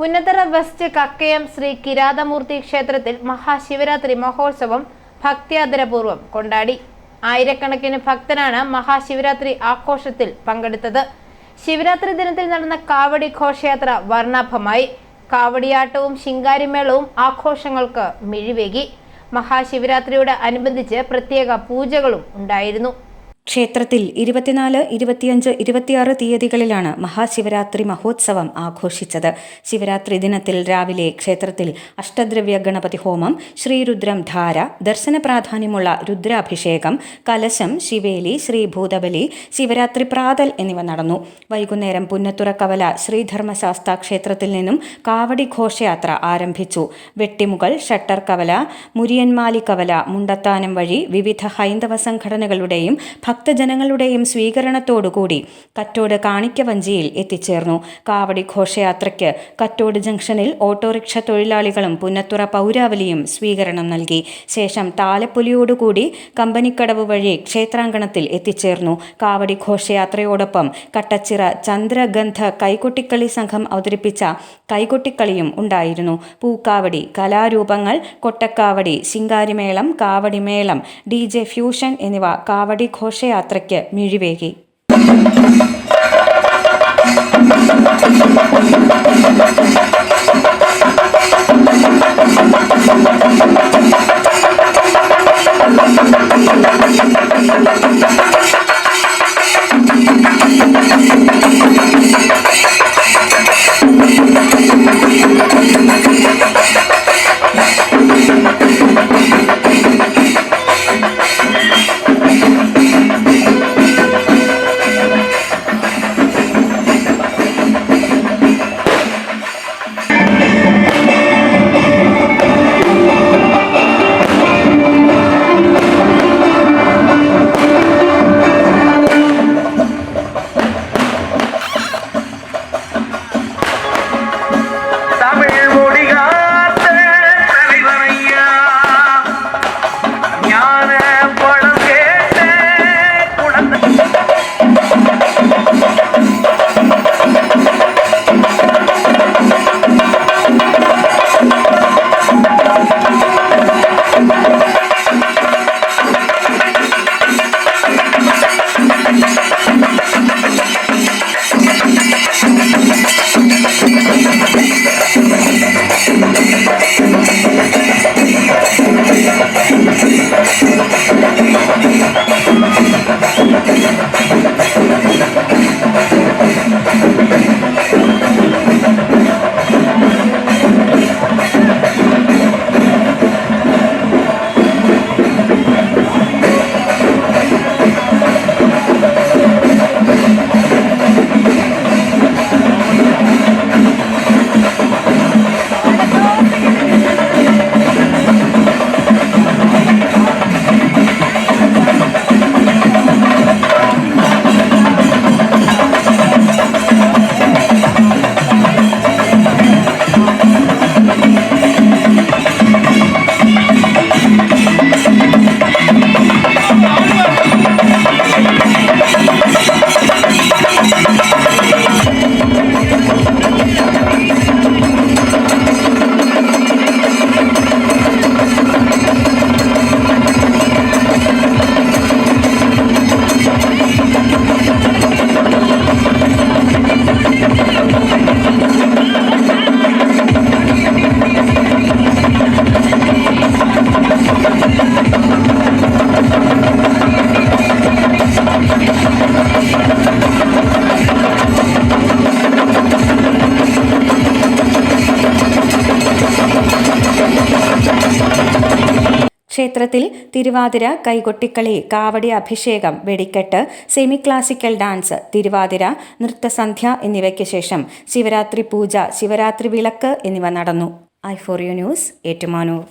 Punnathara west Kakkayam Shri Kirathamoorthy ക്ഷേത്രത്തിൽ മഹാശിവരാത്രി മഹോത്സവം ഭക്തിയാദരപൂർവം കൊണ്ടാടി. ആയിരക്കണക്കിന് ഭക്തനാണ് മഹാശിവരാത്രി ആഘോഷത്തിൽ പങ്കെടുത്തത്. ശിവരാത്രി ദിനത്തിൽ നടന്ന കാവടി ഘോഷയാത്ര വർണാഭമായി. കാവടിയാട്ടവും ശിങ്കാരിമേളവും ആഘോഷങ്ങൾക്ക് മിഴിവേകി. മഹാശിവരാത്രിയോട് അനുബന്ധിച്ച് പ്രത്യേക പൂജകളും ഉണ്ടായിരുന്നു. ക്ഷേത്രത്തിൽ ഇരുപത്തിനാല് ഇരുപത്തിയഞ്ച് ഇരുപത്തിയാറ് തീയതികളിലാണ് മഹാശിവരാത്രി മഹോത്സവം ആഘോഷിച്ചത്. ശിവരാത്രി ദിനത്തിൽ രാവിലെ ക്ഷേത്രത്തിൽ അഷ്ടദ്രവ്യ ഗണപതി ഹോമം ശ്രീരുദ്രം ധാര ദർശന പ്രാധാന്യമുള്ള രുദ്രാഭിഷേകം കലശം ശിവേലി ശ്രീഭൂതബലി ശിവരാത്രി പ്രാതൽ എന്നിവ നടന്നു. വൈകുന്നേരം പുന്നത്തുറ കവല ശ്രീധർമ്മശാസ്ത ക്ഷേത്രത്തിൽ നിന്നും കാവടി ഘോഷയാത്ര ആരംഭിച്ചു. വെട്ടിമുകൾ ഷട്ടർ കവല മുരിയന്മാലി കവല മുണ്ടത്താനം വഴി വിവിധ ഹൈന്ദവ സംഘടനകളുടെയും ഭക്തജനങ്ങളുടെയും സ്വീകരണത്തോടുകൂടി കറ്റോട് കാണിക്കവഞ്ചിയിൽ എത്തിച്ചേർന്നു. കാവടി ഘോഷയാത്രയ്ക്ക് കറ്റോട് ജംഗ്ഷനിൽ ഓട്ടോറിക്ഷ തൊഴിലാളികളും പുന്നത്തുറ പൗരാവലിയും സ്വീകരണം നൽകി. ശേഷം താലപ്പൊലിയോടുകൂടി കമ്പനിക്കടവ് വഴി ക്ഷേത്രാങ്കണത്തിൽ എത്തിച്ചേർന്നു. കാവടി ഘോഷയാത്രയോടൊപ്പം കട്ടച്ചിറ ചന്ദ്രഗന്ധ കൈകൊട്ടിക്കളി സംഘം അവതരിപ്പിച്ച കൈകൊട്ടിക്കളിയും ഉണ്ടായിരുന്നു. പൂക്കാവടി കലാരൂപങ്ങൾ കൊട്ടക്കാവടി ശിങ്കാരിമേളം കാവടിമേളം ഡി ജെ ഫ്യൂഷൻ എന്നിവ കാവടി ഘോഷയാത്രയ്ക്ക് മിഴിവേകി. ക്ഷേത്രത്തിൽ തിരുവാതിര കൈകൊട്ടിക്കളി കാവടി അഭിഷേകം വെടിക്കെട്ട് സെമി ക്ലാസിക്കൽ ഡാൻസ് തിരുവാതിര നൃത്തസന്ധ്യ എന്നിവയ്ക്ക് ശേഷം ശിവരാത്രി പൂജ ശിവരാത്രി വിളക്ക് എന്നിവ നടന്നു. I four U news Ettumanoor.